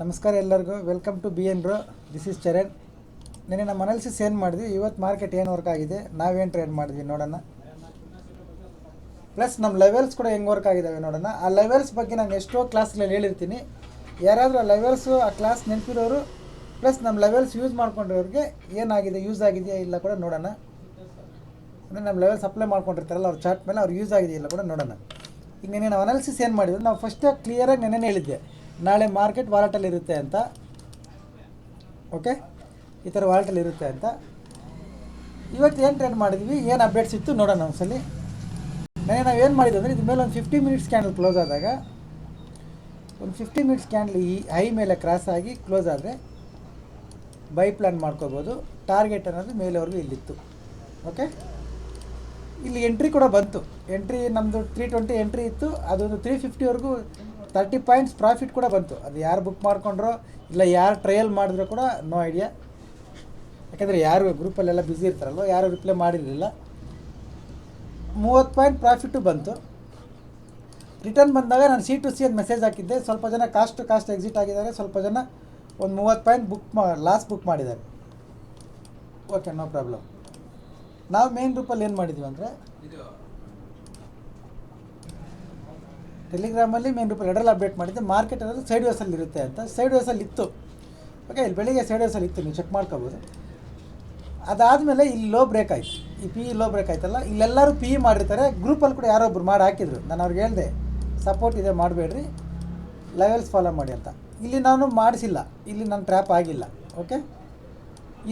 ನಮಸ್ಕಾರ ಎಲ್ಲರಿಗೂ. Welcome to B N bro this is Charan ನೆನೆ ನಮ್ಮ ಅನಾಲಿಸಿಸ್ ಏನು ಮಾಡಿದ್ವಿ? ಇವತ್ತು ಮಾರ್ಕೆಟ್ ಏನು ವರ್ಕ್ ಆಗಿದೆ? ನಾವೇನು ಟ್ರೇಡ್ ಮಾಡಿದ್ವಿ ನೋಡೋಣ. ಪ್ಲಸ್ ನಮ್ಮ ಲೆವೆಲ್ಸ್ ಕೂಡ ಹೆಂಗೆ ವರ್ಕ್ ಆಗಿದ್ದಾವೆ ನೋಡೋಣ. ಆ ಲೆವೆಲ್ಸ್ ಬಗ್ಗೆ ನಾನು ಎಷ್ಟೋ ಕ್ಲಾಸ್ಗಳಲ್ಲಿ ಹೇಳಿರ್ತೀನಿ. ಯಾರಾದರೂ ಆ ಲೆವೆಲ್ಸು ಆ ಕ್ಲಾಸ್ ನೆನಪಿರೋರು ಪ್ಲಸ್ ನಮ್ಮ ಲೆವೆಲ್ಸ್ ಯೂಸ್ ಮಾಡ್ಕೊಂಡಿರೋರಿಗೆ ಏನಾಗಿದೆ ಯೂಸ್ ಆಗಿದೆಯಾ ಇಲ್ಲ ಕೂಡ ನೋಡೋಣ. ಅಂದರೆ ನಮ್ಮ ಲೆವೆಲ್ಸ್ ಅಪ್ಲೈ ಮಾಡ್ಕೊಂಡಿರ್ತಾರಲ್ಲ, ಅವ್ರ ಚಾರ್ಟ್ ಮೇಲೆ ಅವ್ರು ಯೂಸ್ ಆಗಿದೆಯಲ್ಲ ಕೂಡ ನೋಡೋಣ. ಈಗ ನೆನೆ ನಾವು ಅನಾಲಿಸಿಸ್ ಏನು ಮಾಡಿದ್ರು? ನಾವು ಫಸ್ಟ್ ಕ್ಲಿಯರಾಗಿ ನೆನೆ ಹೇಳಿದ್ದೆ. ನಾಳೆ ಮಾರ್ಕೆಟ್ ವಾಲೆಟಲ್ಲಿ ಇರುತ್ತೆ ಅಂತ. ಓಕೆ ಈ ಥರ ವಾಲೆಟಲ್ಲಿ ಇರುತ್ತೆ ಅಂತ. ಇವತ್ತು ಏನು ಟ್ರೇಡ್ ಮಾಡಿದ್ವಿ? ಏನು ಅಪ್ಡೇಟ್ಸ್ ಇತ್ತು ನೋಡೋಣ ಒಂದ್ಸಲಿ. ನಾನು ನಾವು ಏನು ಮಾಡಿದ್ವಿ ಅಂದರೆ ಇದ್ರ ಮೇಲೆ ಒಂದು ಫಿಫ್ಟಿ ಮಿನಿಟ್ಸ್ ಕ್ಯಾಂಡಲ್ ಕ್ಲೋಸ್ ಆದಾಗ, ಒಂದು ಫಿಫ್ಟಿ ಮಿನಿಟ್ಸ್ ಕ್ಯಾಂಡಲ್ ಈ ಹೈ ಮೇಲೆ ಕ್ರಾಸ್ ಆಗಿ ಕ್ಲೋಸ್ ಆದರೆ ಬೈ ಪ್ಲ್ಯಾನ್ ಮಾಡ್ಕೋಬೋದು. ಟಾರ್ಗೆಟ್ ಅನ್ನೋದು ಮೇಲೆವರೆಗೂ ಇಲ್ಲಿತ್ತು. ಓಕೆ ಇಲ್ಲಿ ಎಂಟ್ರಿ ಕೂಡ ಬಂತು. ಎಂಟ್ರಿ ನಮ್ಮದು ತ್ರೀ ಟ್ವೆಂಟಿ ಎಂಟ್ರಿ ಇತ್ತು. ಅದೊಂದು ತ್ರೀ ಫಿಫ್ಟಿವರೆಗೂ ತರ್ಟಿ ಪಾಯಿಂಟ್ಸ್ ಪ್ರಾಫಿಟ್ ಕೂಡ ಬಂತು. ಅದು ಯಾರು ಬುಕ್ ಮಾಡ್ಕೊಂಡ್ರೋ, ಇಲ್ಲ ಯಾರು ಟ್ರಯಲ್ ಮಾಡಿದ್ರು ಕೂಡ ನೋ ಐಡಿಯಾ ಯಾಕಂದರೆ ಯಾರು ಗ್ರೂಪಲ್ಲೆಲ್ಲ ಬ್ಯುಸಿ ಇರ್ತಾರಲ್ವ, ಯಾರು ರಿಪ್ಲೈ ಮಾಡಿರಲಿಲ್ಲ. ಮೂವತ್ತು ಪಾಯಿಂಟ್ ಪ್ರಾಫಿಟ್ಟು ಬಂತು. ರಿಟರ್ನ್ ಬಂದಾಗ ನಾನು ಸಿ ಟು ಸಿ ಅಂತ ಮೆಸೇಜ್ ಹಾಕಿದ್ದೆ. ಸ್ವಲ್ಪ ಜನ ಕಾಸ್ಟ್ ಟು ಕಾಸ್ಟ್ ಎಕ್ಸಿಟ್ ಆಗಿದ್ದಾರೆ. ಸ್ವಲ್ಪ ಜನ ಒಂದು ಮೂವತ್ತು ಪಾಯಿಂಟ್ ಬುಕ್ ಮಾ ಲಾಸ್ ಬುಕ್ ಮಾಡಿದ್ದಾರೆ. ಓಕೆ ನೋ ಪ್ರಾಬ್ಲಮ್ ನಾವು ಮೇನ್ ಗ್ರೂಪಲ್ಲಿ ಏನು ಮಾಡಿದ್ವಿ ಅಂದರೆ ಟೆಲಿಗ್ರಾಮಲ್ಲಿ ಮೇನ್ ರೂಪ ಎರಡರಲ್ಲಿ ಅಪ್ಡೇಟ್ ಮಾಡಿದ್ದೆ ಮಾರ್ಕೆಟ್ ಅನ್ನೋದು ಸೈಡ್ ವೇಸಲ್ಲಿ ಇರುತ್ತೆ ಅಂತ. ಸೈಡ್ ವೇಸಲ್ಲಿ ಇತ್ತು. ಓಕೆ ಇಲ್ಲಿ ಬೆಳಿಗ್ಗೆ ಸೈಡ್ ವೇಸಲ್ಲಿ ಇತ್ತು, ನೀವು ಚೆಕ್ ಮಾಡ್ಕೋಬೋದು. ಅದಾದಮೇಲೆ ಇಲ್ಲಿ ಲೋ ಬ್ರೇಕ್ ಆಯಿತು. ಈ ಪಿ ಲೋ ಬ್ರೇಕ್ ಆಯ್ತಲ್ಲ, ಇಲ್ಲೆಲ್ಲರೂ ಪಿ ಮಾಡಿರ್ತಾರೆ. ಗ್ರೂಪಲ್ಲಿ ಕೂಡ ಯಾರೋ ಒಬ್ರು ಮಾಡಿ ಹಾಕಿದ್ರು. ನಾನು ಅವ್ರಿಗೆ ಹೇಳಿದೆ ಸಪೋರ್ಟ್ ಇದೆ, ಮಾಡಬೇಡ್ರಿ. ಲೆವೆಲ್ಸ್ ಫಾಲೋ ಮಾಡಿ ಅಂತ. ಇಲ್ಲಿ ನಾನು ಮಾಡಿಸಿಲ್ಲ. ಇಲ್ಲಿ ನಾನು ಟ್ರ್ಯಾಪ್ ಆಗಿಲ್ಲ. ಓಕೆ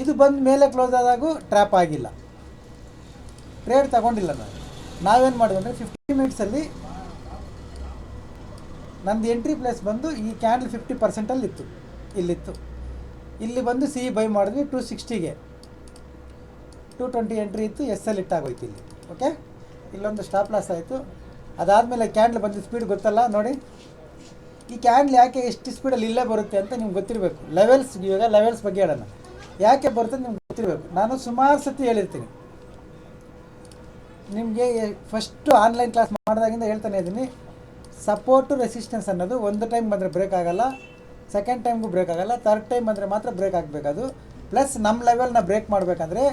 ಇದು ಬಂದ ಮೇಲೆ ಕ್ಲೋಸ್ ಆದಾಗೂ ಟ್ರ್ಯಾಪ್ ಆಗಿಲ್ಲ. ಟ್ರೇಡ್ ತಗೊಂಡಿಲ್ಲ ನಾನು. ನಾವೇನು ಮಾಡಿದ್ವಿ ಅಂದರೆ ಫಿಫ್ಟಿ ಮಿನಿಟ್ಸಲ್ಲಿ ನಂದು ಎಂಟ್ರಿ ಪ್ಲೇಸ್ ಬಂದು ಈ ಕ್ಯಾಂಡಲ್ ಫಿಫ್ಟಿ ಪರ್ಸೆಂಟಲ್ಲಿ ಇತ್ತು. ಇಲ್ಲಿತ್ತು. ಇಲ್ಲಿ ಬಂದು ಸಿ ಬೈ ಮಾಡಿದ್ವಿ ಟು ಸಿಕ್ಸ್ಟಿಗೆ ಟು ಟ್ವೆಂಟಿ ಎಂಟ್ರಿ ಇತ್ತು ಎಸ್ ಎಲ್ ಇಟ್ಟಾಗೋಯ್ತು ಇಲ್ಲಿ. ಓಕೆ ಇಲ್ಲೊಂದು ಸ್ಟಾಪ್ ಲಾಸ್ ಆಯಿತು. ಅದಾದಮೇಲೆ ಕ್ಯಾಂಡ್ಲ್ ಬಂದು ಸ್ಪೀಡ್ ಗೊತ್ತಲ್ಲ? ನೋಡಿ. ಈ ಕ್ಯಾಂಡ್ಲ್ ಯಾಕೆ ಎಷ್ಟು ಸ್ಪೀಡಲ್ಲಿ ಇಲ್ಲೇ ಬರುತ್ತೆ ಅಂತ ನಿಮ್ಗೆ ಗೊತ್ತಿರಬೇಕು. ಲೆವೆಲ್ಸ್ ಇವಾಗ ಲೆವೆಲ್ಸ್ ಬಗ್ಗೆ ಹೇಳೋಣ. ಯಾಕೆ ಬರುತ್ತೆ ನಿಮ್ಗೆ ಗೊತ್ತಿರಬೇಕು. ನಾನು ಸುಮಾರು ಸತಿ ಹೇಳಿರ್ತೀನಿ. ನಿಮಗೆ ಫಸ್ಟು ಆನ್ಲೈನ್ ಕ್ಲಾಸ್ ಮಾಡಿದಾಗಿಂದ ಹೇಳ್ತಾನೆ ಇದ್ದೀನಿ. ಸಪೋರ್ಟು ರೆಸಿಸ್ಟೆನ್ಸ್ ಅನ್ನೋದು ಒಂದು ಟೈಮ್ ಬಂದರೆ ಬ್ರೇಕ್ ಆಗಲ್ಲ ಸೆಕೆಂಡ್ ಟೈಮ್ಗೂ ಬ್ರೇಕ್ ಆಗಲ್ಲ ತರ್ಡ್ ಟೈಮ್ ಬಂದರೆ ಮಾತ್ರ ಬ್ರೇಕ್ ಆಗಬೇಕದು. ಪ್ಲಸ್ ನಮ್ಮ ಲೆವೆಲ್ನ ಬ್ರೇಕ್ ಮಾಡಬೇಕಂದ್ರೆ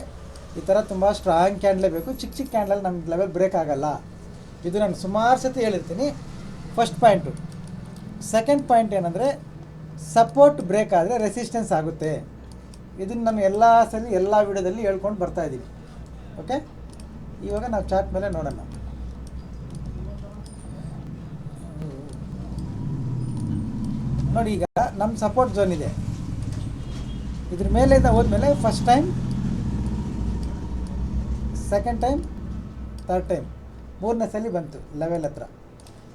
ಈ ಥರ ತುಂಬ ಸ್ಟ್ರಾಂಗ್ ಕ್ಯಾಂಡ್ಲೇ ಬೇಕು. ಚಿಕ್ಕ ಚಿಕ್ಕ ಕ್ಯಾಂಡಲ್ ನಮ್ಮ ಲೆವೆಲ್ ಬ್ರೇಕ್ ಆಗಲ್ಲ. ಇದು ನಾನು ಸುಮಾರು ಸತಿ ಹೇಳಿರ್ತೀನಿ. ಫಸ್ಟ್ ಪಾಯಿಂಟು ಸೆಕೆಂಡ್ ಪಾಯಿಂಟ್ ಏನಂದರೆ ಸಪೋರ್ಟ್ ಬ್ರೇಕ್ ಆದರೆ ರೆಸಿಸ್ಟೆನ್ಸ್ ಆಗುತ್ತೆ. ಇದನ್ನು ನಾನು ಎಲ್ಲ ಸಲ ಎಲ್ಲ ವಿಡಿಯೋದಲ್ಲಿ ಹೇಳ್ಕೊಂಡು ಬರ್ತಾ ಇದ್ದೀನಿ ಓಕೆ ಇವಾಗ ನಾವು ಚಾಟ್ ಮೇಲೆ ನೋಡೋಣ. ನೋಡಿ ಈಗ ನಮ್ಮ ಸಪೋರ್ಟ್ ಝೋನ್ ಇದೆ. ಇದ್ರ ಮೇಲಿಂದ ಹೋದ್ಮೇಲೆ first time second time third time ಮೂರನೇ ಸಲ ಬಂತು ಲೆವೆಲ್ ಹತ್ರ.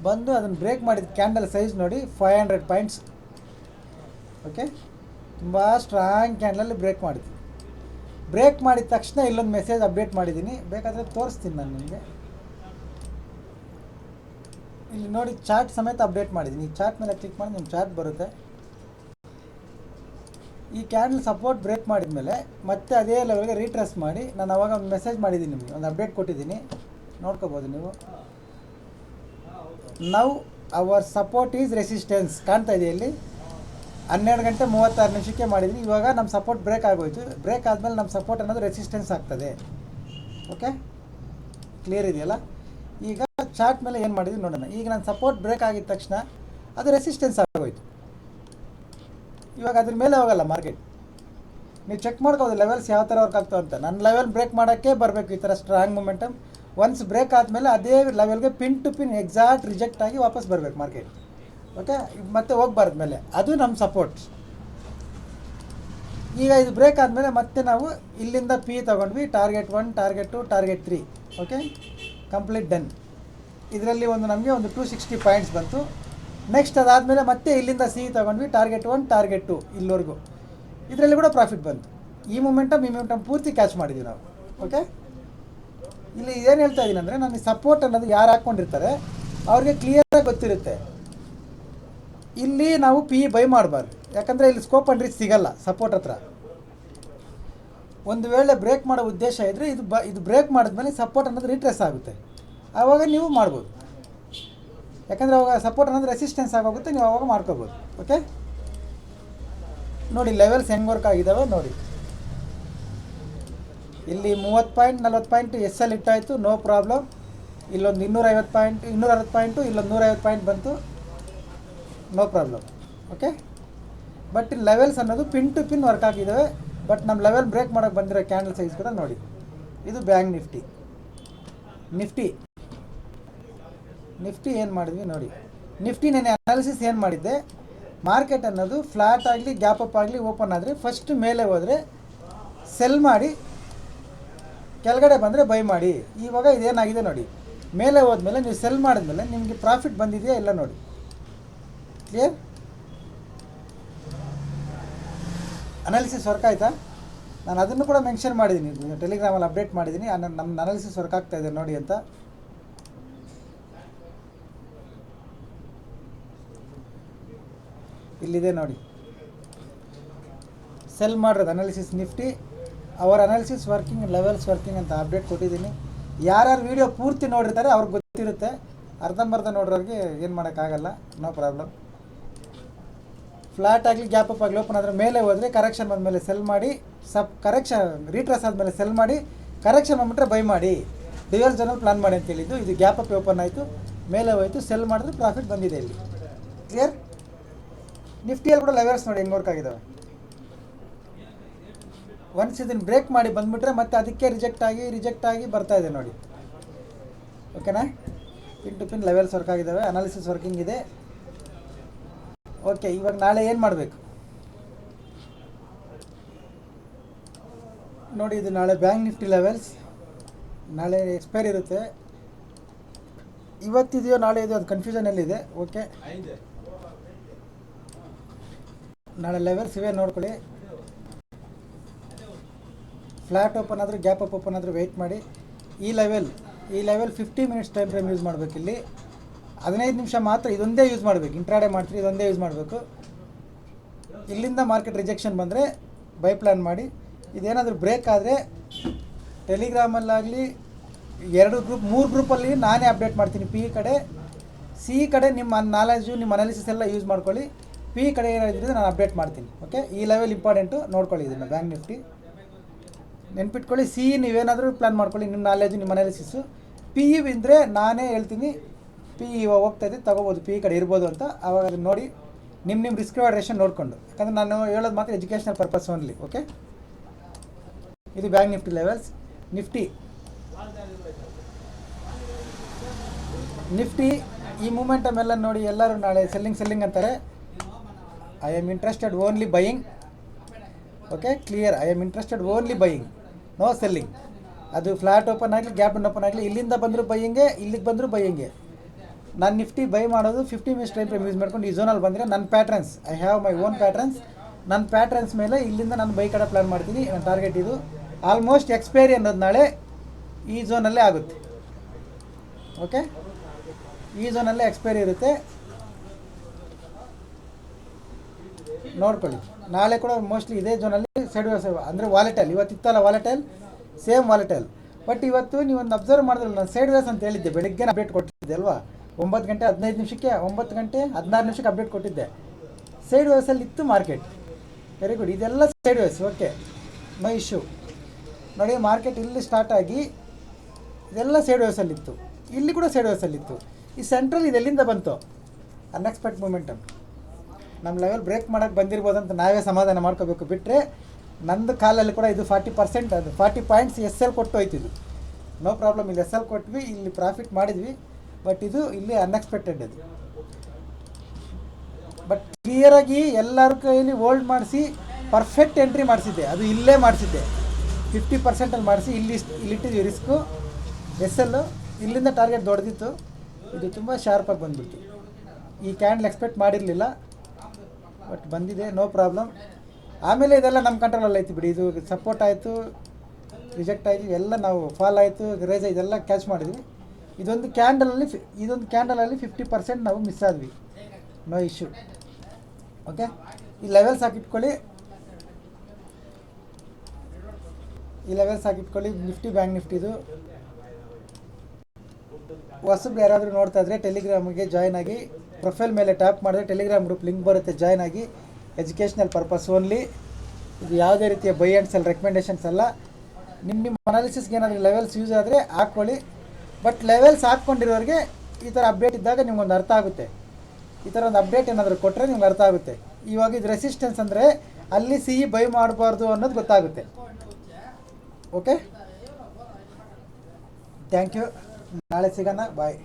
ಬಂದು ಅದನ್ನು ಬ್ರೇಕ್ ಮಾಡಿದ ಕ್ಯಾಂಡಲ್ ಸೈಜ್ ನೋಡಿ ಫೈವ್ ಹಂಡ್ರೆಡ್ ಪಾಯಿಂಟ್ಸ್ ಓಕೆ ತುಂಬ ಸ್ಟ್ರಾಂಗ್ ಕ್ಯಾಂಡಲಲ್ಲಿ ಬ್ರೇಕ್ ಮಾಡಿದ್ವಿ ಬ್ರೇಕ್ ಮಾಡಿದ ತಕ್ಷಣ ಇಲ್ಲೊಂದು ಮೆಸೇಜ್ ಅಪ್ಡೇಟ್ ಮಾಡಿದ್ದೀನಿ ಬೇಕಾದರೆ ತೋರಿಸ್ತೀನಿ ನಾನು ನಿಮಗೆ. ಇಲ್ಲಿ ನೋಡಿ ಚಾರ್ಟ್ ಸಮೇತ ಅಪ್ಡೇಟ್ ಮಾಡಿದ್ದೀನಿ. ಈ ಚಾರ್ಟ್ ಮೇಲೆ ಕ್ಲಿಕ್ ಮಾಡಿ ನಿಮ್ಮ ಚಾರ್ಟ್ ಬರುತ್ತೆ. ಈ ಕ್ಯಾಂಡಲ್ ಸಪೋರ್ಟ್ ಬ್ರೇಕ್ ಮಾಡಿದ ಮೇಲೆ ಮತ್ತೆ ಅದೇ ಲೆವೆಲ್ಗೆ ರೀಟ್ರೆಸ್ ಮಾಡಿ ನಾನು ಅವಾಗ ಒಂದು ಮೆಸೇಜ್ ಮಾಡಿದ್ದೀನಿ ನಿಮಗೆ. ಒಂದು ಅಪ್ಡೇಟ್ ಕೊಟ್ಟಿದ್ದೀನಿ. ನೋಡ್ಕೋಬೋದು ನೀವು. Now our support is resistance ಕಾಣ್ತಾ ಇದೆ ಇಲ್ಲಿ. ಹನ್ನೆರಡು ಗಂಟೆ ಮೂವತ್ತಾರು ನಿಮಿಷಕ್ಕೆ ಮಾಡಿದ್ದೀನಿ. ಇವಾಗ ನಮ್ಮ ಸಪೋರ್ಟ್ ಬ್ರೇಕ್ ಆಗೋಯ್ತು. ಬ್ರೇಕ್ ಆದಮೇಲೆ ನಮ್ಮ ಸಪೋರ್ಟ್ ಅನ್ನೋದು ರೆಸಿಸ್ಟೆನ್ಸ್ ಆಗ್ತದೆ. ಓಕೆ ಕ್ಲಿಯರ್ ಇದೆಯಲ್ಲ? ಈಗ ಚಾರ್ಟ್ ಮೇಲೆ ಏನು ಮಾಡಿದ್ವಿ ನೋಡೋಣ. ಈಗ ನಾನು ಸಪೋರ್ಟ್ ಬ್ರೇಕ್ ಆಗಿದ ತಕ್ಷಣ ಅದು ರೆಸಿಸ್ಟೆನ್ಸ್ ಆಗೋಯ್ತು. ಇವಾಗ ಅದ್ರ ಮೇಲೆ ಹೋಗಲ್ಲ ಮಾರ್ಕೆಟ್ ನೀವು ಚೆಕ್ ಮಾಡ್ಕೋದು ಲೆವೆಲ್ಸ್ ಯಾವ ಥರ ವರ್ಕ್ ಆಗ್ತಾವೆ ಅಂತ. ನನ್ನ ಲೆವೆಲ್ ಬ್ರೇಕ್ ಮಾಡೋಕ್ಕೆ ಬರಬೇಕು ಈ ಥರ ಸ್ಟ್ರಾಂಗ್ ಮೊಮೆಂಟಮ್ ಒನ್ಸ್ ಬ್ರೇಕ್ ಆದಮೇಲೆ ಅದೇ ಲೆವೆಲ್ಗೆ pin to pin exact reject ಆಗಿ ವಾಪಸ್ ಬರಬೇಕು ಮಾರ್ಕೆಟ್ ಓಕೆ ಮತ್ತೆ ಹೋಗ್ಬಾರ್ದ ಮೇಲೆ. ಅದು ನಮ್ಮ ಸಪೋರ್ಟ್ ಈಗ ಇದು ಬ್ರೇಕ್ ಆದಮೇಲೆ ಮತ್ತೆ ನಾವು ಇಲ್ಲಿಂದ ಪಿ ತೊಗೊಂಡ್ವಿ target one target two target three okay complete done ಇದರಲ್ಲಿ ಒಂದು ನಮಗೆ ಒಂದು ಟೂ ಸಿಕ್ಸ್ಟಿ ಪಾಯಿಂಟ್ಸ್ ಬಂತು. ನೆಕ್ಸ್ಟ್ ಅದಾದಮೇಲೆ ಮತ್ತೆ ಇಲ್ಲಿಂದ ಸಿ ತೊಗೊಂಡ್ವಿ ಟಾರ್ಗೆಟ್ ಒನ್ ಟಾರ್ಗೆಟ್ ಟು ಇಲ್ಲಿವರೆಗೂ. ಇದರಲ್ಲಿ ಕೂಡ ಪ್ರಾಫಿಟ್ ಬಂತು. ಈ ಮೂಮೆಂಟಮ್ ಈ ಮೂಮೆಂಟಮ್ ಪೂರ್ತಿ ಕ್ಯಾಚ್ ಮಾಡಿದ್ವಿ ನಾವು. ಓಕೆ ಇಲ್ಲಿ ಏನು ಹೇಳ್ತಾ ಇದ್ದೀನಿ ಅಂದರೆ ನನಗೆ ಸಪೋರ್ಟ್ ಅನ್ನೋದು ಯಾರು ಹಾಕ್ಕೊಂಡಿರ್ತಾರೆ, ಅವ್ರಿಗೆ ಕ್ಲಿಯರಾಗಿ ಗೊತ್ತಿರುತ್ತೆ. ಇಲ್ಲಿ ನಾವು ಪಿ ಬೈ ಮಾಡಬಾರ್ದು. ಯಾಕಂದರೆ ಇಲ್ಲಿ ಸ್ಕೋಪ್ ಅಂಡ್ ರೀಚ್ ಸಿಗಲ್ಲ ಸಪೋರ್ಟ್ ಹತ್ರ. ಒಂದು ವೇಳೆ ಬ್ರೇಕ್ ಮಾಡೋ ಉದ್ದೇಶ ಇದ್ದರೆ ಇದು ಬ ಇದು ಬ್ರೇಕ್ ಮಾಡಿದ್ಮೇಲೆ ಸಪೋರ್ಟ್ ಅನ್ನೋದು ರಿಟ್ರೆಸ್ ಆಗುತ್ತೆ. ಆವಾಗ ನೀವು ಮಾಡ್ಬೋದು. ಯಾಕಂದರೆ ಅವಾಗ ಸಪೋರ್ಟ್ ಅನ್ನೋದು ರೆಸಿಸ್ಟೆನ್ಸ್ ಆಗೋಗುತ್ತೆ, ನೀವು ಅವಾಗ ಮಾಡ್ಕೋಬೋದು. ಓಕೆ ನೋಡಿ ಲೆವೆಲ್ಸ್ ಹೆಂಗೆ ವರ್ಕ್ ಆಗಿದ್ದಾವೆ ನೋಡಿ. ಇಲ್ಲಿ ಮೂವತ್ತು ಪಾಯಿಂಟ್ ನಲ್ವತ್ತು ಪಾಯಿಂಟ್ ಎಸ್ ಎಲ್ ಇಟ್ಟಾಯಿತು ನೋ ಪ್ರಾಬ್ಲಮ್ ಇಲ್ಲೊಂದು ಇನ್ನೂರೈವತ್ತು ಪಾಯಿಂಟ್ ಇನ್ನೂರ ಅರವತ್ತು ಪಾಯಿಂಟು ಇಲ್ಲೊಂದು ನೂರೈವತ್ತು ಪಾಯಿಂಟ್ ಬಂತು no problem okay but levels ಅನ್ನೋದು ಪಿನ್ ಟು ಪಿನ್ ವರ್ಕ್ ಆಗಿದ್ದಾವೆ ಬಟ್ ನಮ್ಮ ಲೆವೆಲ್ ಬ್ರೇಕ್ ಮಾಡೋಕ್ಕೆ ಬಂದಿರೋ ಕ್ಯಾಂಡಲ್ ಸೈಜ್ ಕೂಡ ನೋಡಿ. ಇದು ಬ್ಯಾಂಕ್ ನಿಫ್ಟಿ. ನಿಫ್ಟಿ. ನಿಫ್ಟಿ ಏನು ಮಾಡಿದ್ವಿ ನೋಡಿ. ನಿಫ್ಟಿ ನೆನೆ ಅನಾಲಿಸಿಸ್ ಏನು ಮಾಡಿದ್ದೆ? ಮಾರ್ಕೆಟ್ ಅನ್ನೋದು ಫ್ಲಾಟ್ ಆಗಲಿ ಗ್ಯಾಪ್ ಅಪ್ ಆಗಲಿ ಓಪನ್ ಆದರೆ ಫಸ್ಟ್ ಮೇಲೆ ಹೋದರೆ ಸೆಲ್ ಮಾಡಿ, ಕೆಳಗಡೆ ಬಂದರೆ ಬೈ ಮಾಡಿ. ಇವಾಗ ಇದೇನಾಗಿದೆ ನೋಡಿ. ಮೇಲೆ ಹೋದ್ಮೇಲೆ ನೀವು ಸೆಲ್ ಮಾಡಿದ್ಮೇಲೆ ನಿಮಗೆ ಪ್ರಾಫಿಟ್ ಬಂದಿದೆಯಾ ಇಲ್ಲ ನೋಡಿ. ಕ್ಲಿಯರ್ ಅನಾಲಿಸಿಸ್ ವರ್ಕ್ ಆಯಿತಾ? ನಾನು ಅದನ್ನು ಕೂಡ ಮೆನ್ಷನ್ ಮಾಡಿದ್ದೀನಿ ಟೆಲಿಗ್ರಾಮಲ್ಲಿ ಅಪ್ಡೇಟ್ ಮಾಡಿದ್ದೀನಿ ನಮ್ಮ ಅನಾಲಿಸಿಸ್ ವರ್ಕ್ ಆಗ್ತಾ ಇದೆ ನೋಡಿ ಅಂತ. ಇಲ್ಲಿದೆ ನೋಡಿ. ಸೆಲ್ ಮಾಡಿರೋದು analysis Nifty hour analysis working levels working ಅಂತ ಅಪ್ಡೇಟ್ ಕೊಟ್ಟಿದ್ದೀನಿ. ಯಾರ್ಯಾರು ವೀಡಿಯೋ ಪೂರ್ತಿ ನೋಡಿರ್ತಾರೆ, ಅವ್ರಿಗೆ ಗೊತ್ತಿರುತ್ತೆ. ಅರ್ಧಂಬರ್ಧ ನೋಡೋರಿಗೆ ಏನು ಮಾಡೋಕ್ಕಾಗಲ್ಲ. ನೋ ಪ್ರಾಬ್ಲಮ್ ಫ್ಲಾಟ್ ಆಗಲಿ, ಗ್ಯಾಪ್ ಅಪ್ ಆಗಲಿ ಓಪನ್ ಆದರೆ ಮೇಲೆ ಹೋದರೆ ಕರೆಕ್ಷನ್ ಬಂದಮೇಲೆ ಸೆಲ್ ಮಾಡಿ ಸಬ್ ಕರೆಕ್ಷನ್ ರೀಟ್ರೆಸ್ ಆದಮೇಲೆ ಸೆಲ್ ಮಾಡಿ ಕರೆಕ್ಷನ್ ಬಂದ್ಬಿಟ್ರೆ ಬೈ ಮಾಡಿ. ಡಿವಲ್ ಜನರಲ್ ಪ್ಲಾನ್ ಮಾಡಿ ಅಂತ ಹೇಳಿದ್ದು. ಇದು ಗ್ಯಾಪ್ ಅಪ್ ಓಪನ್ ಆಯಿತು, ಮೇಲೆ ಹೋಯಿತು ಸೆಲ್ ಮಾಡಿದ್ರೆ ಪ್ರಾಫಿಟ್ ಬಂದಿದೆ ಇಲ್ಲಿ. ಕ್ಲಿಯರ್ ನಿಫ್ಟಿಯಲ್ಲಿ ಕೂಡ ಲೆವೆಲ್ಸ್ ನೋಡಿ ಹೆಂಗೆ ವರ್ಕ್ ಆಗಿದ್ದಾವೆ ಒನ್ಸ್ ಇದನ್ನು ಬ್ರೇಕ್ ಮಾಡಿ ಬಂದ್ಬಿಟ್ರೆ ಮತ್ತೆ ಅದಕ್ಕೆ ರಿಜೆಕ್ಟ್ ಆಗಿ ರಿಜೆಕ್ಟ್ ಆಗಿ ಬರ್ತಾ ಇದೆ ನೋಡಿ. ಓಕೆನಾ pin to pin levels work ಆಗಿದ್ದಾವೆ ಅನಾಲಿಸಿಸ್ ವರ್ಕಿಂಗ್ ಇದೆ. ಓಕೆ ಇವಾಗ ನಾಳೆ ಏನು ಮಾಡಬೇಕು? ನೋಡಿ, ಇದು ನಾಳೆ ಬ್ಯಾಂಕ್ ನಿಫ್ಟಿ ಲೆವೆಲ್ಸ್ ನಾಳೆ ಎಕ್ಸ್ಪೈರ್ ಇರುತ್ತೆ. ಇವತ್ತಿದೆಯೋ ನಾಳೆ ಇದೆಯೋ ಅದು ಕನ್ಫ್ಯೂಷನಲ್ಲಿದೆ ಓಕೆ ನಾಳೆ ಲೆವೆಲ್ಸ್ ಇವೆ, ನೋಡ್ಕೊಳ್ಳಿ. ಫ್ಲ್ಯಾಟ್ ಓಪನ್ ಆದರೂ ಗ್ಯಾಪ್ ಅಪ್ ಓಪನ್ ಆದರೂ ವೆಯ್ಟ್ ಮಾಡಿ. ಈ ಲೆವೆಲ್ ಈ level fifty minutes time frame use ಮಾಡಬೇಕು ಇಲ್ಲಿ ಹದಿನೈದು ನಿಮಿಷ ಮಾತ್ರ ಇದೊಂದೇ ಯೂಸ್ ಮಾಡಬೇಕು. ಇಂಟ್ರಾಡೆ ಮಾಡ್ತೀರಿ, ಇದೊಂದೇ ಯೂಸ್ ಮಾಡಬೇಕು. ಇಲ್ಲಿಂದ ಮಾರ್ಕೆಟ್ ರಿಜೆಕ್ಷನ್ ಬಂದರೆ ಬೈ ಪ್ಲ್ಯಾನ್ ಮಾಡಿ. ಇದೇನಾದರೂ ಬ್ರೇಕ್ ಆದರೆ ಟೆಲಿಗ್ರಾಮಲ್ಲಾಗಲಿ ಎರಡು ಗ್ರೂಪ್ ಮೂರು ಗ್ರೂಪಲ್ಲಿ ನಾನೇ ಅಪ್ಡೇಟ್ ಮಾಡ್ತೀನಿ. ಪಿ ಕಡೆ ಸಿ ಕಡೆ ನಿಮ್ಮ ನಾಲೆಜು ನಿಮ್ಮ ಅನಾಲಿಸಿಸ್ ಎಲ್ಲ ಯೂಸ್ ಮಾಡ್ಕೊಳ್ಳಿ. ಪಿ ಕಡೆ ಏನಾದ್ರೆ ನಾನು ಅಪ್ಡೇಟ್ ಮಾಡ್ತೀನಿ. ಓಕೆ ಈ ಲೆವೆಲ್ ಇಂಪಾರ್ಟೆಂಟು ನೋಡ್ಕೊಳ್ಳಿ ಇದನ್ನು ಬ್ಯಾಂಕ್ ನಿಫ್ಟಿ ನೆನ್ಪಿಟ್ಕೊಳ್ಳಿ ಸಿ ನೀವೇನಾದರೂ ಪ್ಲ್ಯಾನ್ ಮಾಡ್ಕೊಳ್ಳಿ, ನಿಮ್ಮ ನಾಲೆಜು ನಿಮ್ಮ ಅನಾಲಿಸಿಸು ಪಿ ಇ ನಾನೇ ಹೇಳ್ತೀನಿ ಪಿ ಇವಾಗ ಹೋಗ್ತಾ ಇದೆ, ತಗೋಬೋದು. ಪಿ ಕಡೆ ಇರ್ಬೋದು ಅಂತ ಅವಾಗ ಅದನ್ನ ನೋಡಿ ನಿಮ್ಮ ನಿಮ್ಮ ರಿಸ್ಕ್ ರೇಷನ್ ನೋಡಿಕೊಂಡು. ಯಾಕಂದರೆ ನಾನು ಹೇಳೋದು ಮಾತ್ರ ಎಜುಕೇಷನಲ್ ಪರ್ಪಸ್ ಓನ್ಲಿ ಓಕೆ ಇದು Bank Nifty levels Nifty Nifty ಈ ಮೂಮೆಂಟಮ್ ಎಲ್ಲ ನೋಡಿ ಎಲ್ಲರೂ ನಾಳೆ ಸೆಲ್ಲಿಂಗ್ ಸೆಲ್ಲಿಂಗ್ ಅಂತಾರೆ. I am interested only buying okay clear I am interested only buying no selling ಅದು ಫ್ಲಾಟ್ ಓಪನ್ ಆಗಲಿ ಗ್ಯಾಪ್ ಓಪನ್ ಆಗಲಿ, ಇಲ್ಲಿಂದ ಬಂದರೂ ಬೈಯಿಂಗೆ ಇಲ್ಲಿಗೆ ಬಂದರೂ ಬೈಯಿಂಗೆ ನಾನು ನಿಫ್ಟಿ ಬೈ ಮಾಡೋದು fifty minutes time frame use ಮಾಡ್ಕೊಂಡು ಈ ಝೋನಲ್ಲಿ ಬಂದರೆ ನನ್ನ patterns I have my own patterns ನನ್ನ ಪ್ಯಾಟ್ರನ್ಸ್ ಮೇಲೆ ಇಲ್ಲಿಂದ ನಾನು ಬೈ ಕಡೆ ಪ್ಲ್ಯಾನ್ ಮಾಡ್ತೀನಿ, ನನ್ನ ಟಾರ್ಗೆಟ್ ಇದು. ಆಲ್ಮೋಸ್ಟ್ ಎಕ್ಸ್ಪೈರಿ ಅನ್ನೋದು ನಾಳೆ ಈ ಝೋನಲ್ಲೇ ಆಗುತ್ತೆ. ಓಕೆ ಈ ಝೋನಲ್ಲೇ ಎಕ್ಸ್ಪೈರಿ ಇರುತ್ತೆ. ನೋಡ್ಕೊಳ್ಳಿ. ನಾಳೆ ಕೂಡ ಮೋಸ್ಟ್ಲಿ ಇದೇ ಝೋನಲ್ಲಿ ಸೈಡ್ ಅಂದರೆ ವಾಲೆಟೈಲ್ ಇವತ್ತಿತ್ತಲ್ಲ ವಾಲೆಟೈಲ್ ಸೇಮ್ ವಾಲೆಟೈಲ್ ಬಟ್ ಇವತ್ತು ನೀವೊಂದು ಅಬ್ಸರ್ವ್ ಮಾಡಿದ್ರಲ್ಲ, ನಾನು ಸೈಡ್ ವೇಸ್ ಅಂತ ಹೇಳಿದ್ದೆ, ಬೆಳಿಗ್ಗೆ ಅಪ್ಡೇಟ್ ಕೊಟ್ಟಿದ್ದೆ ಅಲ್ವಾ? ಒಂಬತ್ತು ಗಂಟೆ ಹದಿನೈದು ನಿಮಿಷಕ್ಕೆ ಒಂಬತ್ತು ಗಂಟೆ ಹದಿನಾರು ನಿಮಿಷಕ್ಕೆ ಅಪ್ಡೇಟ್ ಕೊಟ್ಟಿದ್ದೆ. ಸೈಡ್ ವೇಸಲ್ಲಿ ಇತ್ತು ಮಾರ್ಕೆಟ್ ವೆರಿ ಗುಡ್ ಇದೆಲ್ಲ sideways okay no issue ನೋಡಿ ಮಾರ್ಕೆಟ್ ಇಲ್ಲಿ ಸ್ಟಾರ್ಟ್ ಆಗಿ ಇದೆಲ್ಲ ಸೈಡ್ ವೈಸಲ್ಲಿತ್ತು ಇಲ್ಲಿ ಕೂಡ ಸೈಡ್ ವೈಸಲ್ಲಿತ್ತು ಈ ಸೆಂಟ್ರಲ್ ಇದೆಲ್ಲಿಂದ ಬಂತು? ಅನ್ಎಕ್ಸ್ಪೆಕ್ಟ್ ಮೂಮೆಂಟಮ್ ನಮ್ಮ ಲೆವೆಲ್ ಬ್ರೇಕ್ ಮಾಡೋಕ್ಕೆ ಬಂದಿರ್ಬೋದು ಅಂತ ನಾವೇ ಸಮಾಧಾನ ಮಾಡ್ಕೋಬೇಕು. ಬಿಟ್ಟರೆ ನಂದು ಕಾಲಲ್ಲಿ ಕೂಡ ಇದು ಫಾರ್ಟಿ ಪರ್ಸೆಂಟ್ ಅದು ಫಾರ್ಟಿ ಪಾಯಿಂಟ್ಸ್ ಎಸ್ ಎಲ್ ಕೊಟ್ಟು ಹೋಯ್ತಿದ್ದು ನೋ ಪ್ರಾಬ್ಲಮ್ ಇಲ್ಲಿ ಎಸ್ ಎಲ್ ಕೊಟ್ವಿ, ಇಲ್ಲಿ ಪ್ರಾಫಿಟ್ ಮಾಡಿದ್ವಿ. ಬಟ್ ಇದು ಇಲ್ಲಿ ಅನ್ಎಕ್ಸ್ಪೆಕ್ಟೆಡ್ ಅದು. ಬಟ್ ಕ್ಲಿಯರಾಗಿ ಎಲ್ಲರ ಕೈಯಲ್ಲಿ ಹೋಲ್ಡ್ ಮಾಡಿಸಿ ಪರ್ಫೆಕ್ಟ್ ಎಂಟ್ರಿ ಮಾಡಿಸಿದ್ದೆ. ಅದು ಇಲ್ಲೇ ಮಾಡಿಸಿದ್ದೆ. ಫಿಫ್ಟಿ ಪರ್ಸೆಂಟಲ್ಲಿ ಮಾಡಿಸಿ, ಇಲ್ಲಿ ಇಲ್ಲಿಟ್ಟಿದ್ವಿ ರಿಸ್ಕು ಎಸ್ ಎಲ್ಲು ಇಲ್ಲಿಂದ ಟಾರ್ಗೆಟ್ ದೊಡ್ದಿತ್ತು ಇದು ತುಂಬ ಶಾರ್ಪಾಗಿ ಬಂದ್ಬಿಡ್ತು. ಈ ಕ್ಯಾಂಡಲ್ ಎಕ್ಸ್ಪೆಕ್ಟ್ ಮಾಡಿರಲಿಲ್ಲ. ಬಟ್ ಬಂದಿದೆ ನೋ ಪ್ರಾಬ್ಲಮ್ ಆಮೇಲೆ ಇದೆಲ್ಲ ನಮ್ಮ ಕಂಟ್ರೋಲಲ್ಲಿ ಐತಿ ಬಿಡಿ. ಇದು ಸಪೋರ್ಟ್ ಆಯಿತು ರಿಜೆಕ್ಟ್ ಆಯಿತು, ಎಲ್ಲ ನಾವು ಫಾಲ್ ಆಯಿತು ರೇಜ್ ಇದೆಲ್ಲ ಕ್ಯಾಚ್ ಮಾಡಿದ್ವಿ. ಇದೊಂದು ಕ್ಯಾಂಡಲಲ್ಲಿ ಫಿ ಇದೊಂದು ಕ್ಯಾಂಡಲಲ್ಲಿ ಫಿಫ್ಟಿ ಪರ್ಸೆಂಟ್ ನಾವು ಮಿಸ್ ಆದ್ವಿ. ನೋ ಇಶ್ಯೂ ಓಕೆ ಈ ಲೆವೆಲ್ಸ್ ಹಾಕಿಟ್ಕೊಳ್ಳಿ ಈ ಲೆವೆಲ್ಸ್ ಹಾಕಿಟ್ಕೊಳ್ಳಿ ನಿಫ್ಟಿ ಬ್ಯಾಂಕ್ ನಿಫ್ಟಿದು ಹೊಸಬ್ರು ಯಾರಾದರೂ ನೋಡ್ತಾ ಇದ್ರೆ ಟೆಲಿಗ್ರಾಮ್ಗೆ ಜಾಯ್ನ್ ಆಗಿ ಪ್ರೊಫೈಲ್ ಮೇಲೆ ಟ್ಯಾಪ್ ಮಾಡಿದ್ರೆ ಟೆಲಿಗ್ರಾಮ್ ಗ್ರೂಪ್ ಲಿಂಕ್ ಬರುತ್ತೆ ಜಾಯ್ನ್ ಆಗಿ. ಎಜುಕೇಷ್ನಲ್ ಪರ್ಪಸ್ ಓನ್ಲಿ ಇದು ಯಾವುದೇ ರೀತಿಯ ಬೈ ಆ್ಯಂಡ್ ಸೆಲ್ ರೆಕಮೆಂಡೇಷನ್ಸ್ ಅಲ್ಲ. ನಿಮ್ಮ ನಿಮ್ಮ ಅನಾಲಿಸಿಸ್ಗೆ ಏನಾದರೂ ಲೆವೆಲ್ಸ್ ಯೂಸ್ ಆದರೆ ಹಾಕ್ಕೊಳ್ಳಿ. ಬಟ್ ಲೆವೆಲ್ಸ್ ಹಾಕ್ಕೊಂಡಿರೋರಿಗೆ ಈ ಥರ ಅಪ್ಡೇಟ್ ಇದ್ದಾಗ ನಿಮ್ಗೊಂದು ಅರ್ಥ ಆಗುತ್ತೆ. ಈ ಥರ ಒಂದು ಅಪ್ಡೇಟ್ ಏನಾದರೂ ಕೊಟ್ಟರೆ ನಿಮ್ಗೆ ಅರ್ಥ ಆಗುತ್ತೆ. ಇವಾಗ ಇದು ರೆಸಿಸ್ಟೆನ್ಸ್ ಅಂದರೆ ಅಲ್ಲಿ ಸಿಹಿ ಬೈ ಮಾಡಬಾರ್ದು ಅನ್ನೋದು ಗೊತ್ತಾಗುತ್ತೆ. ಓಕೆ ಥ್ಯಾಂಕ್ ಯು ನಾಳೆ ಸಿಗೋಣ. ಬಾಯ್